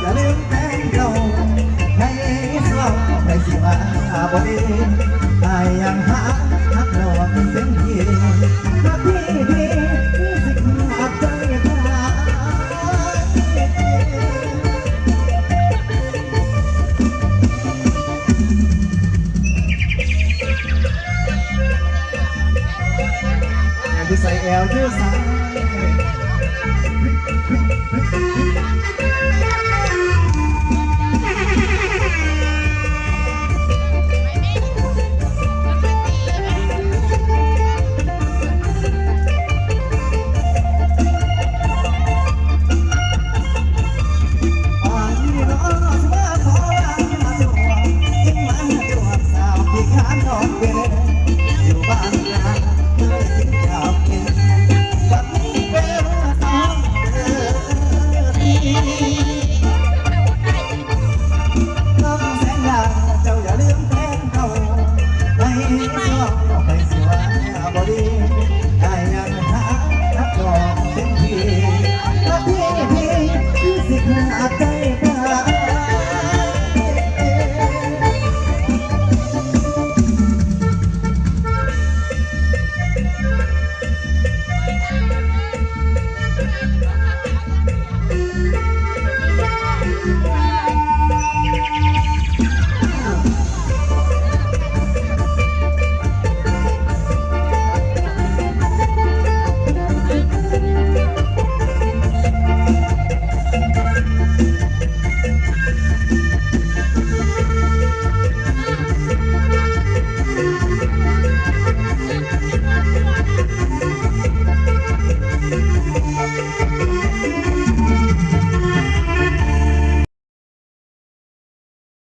อย่าลืมแฟงเก่าให้สวงในสิมาบดีตายยังหาฮักเราเป็นเส้นยีรักพี่งสิหัที่ใส่แอลยืดสา I'm not feeling. Música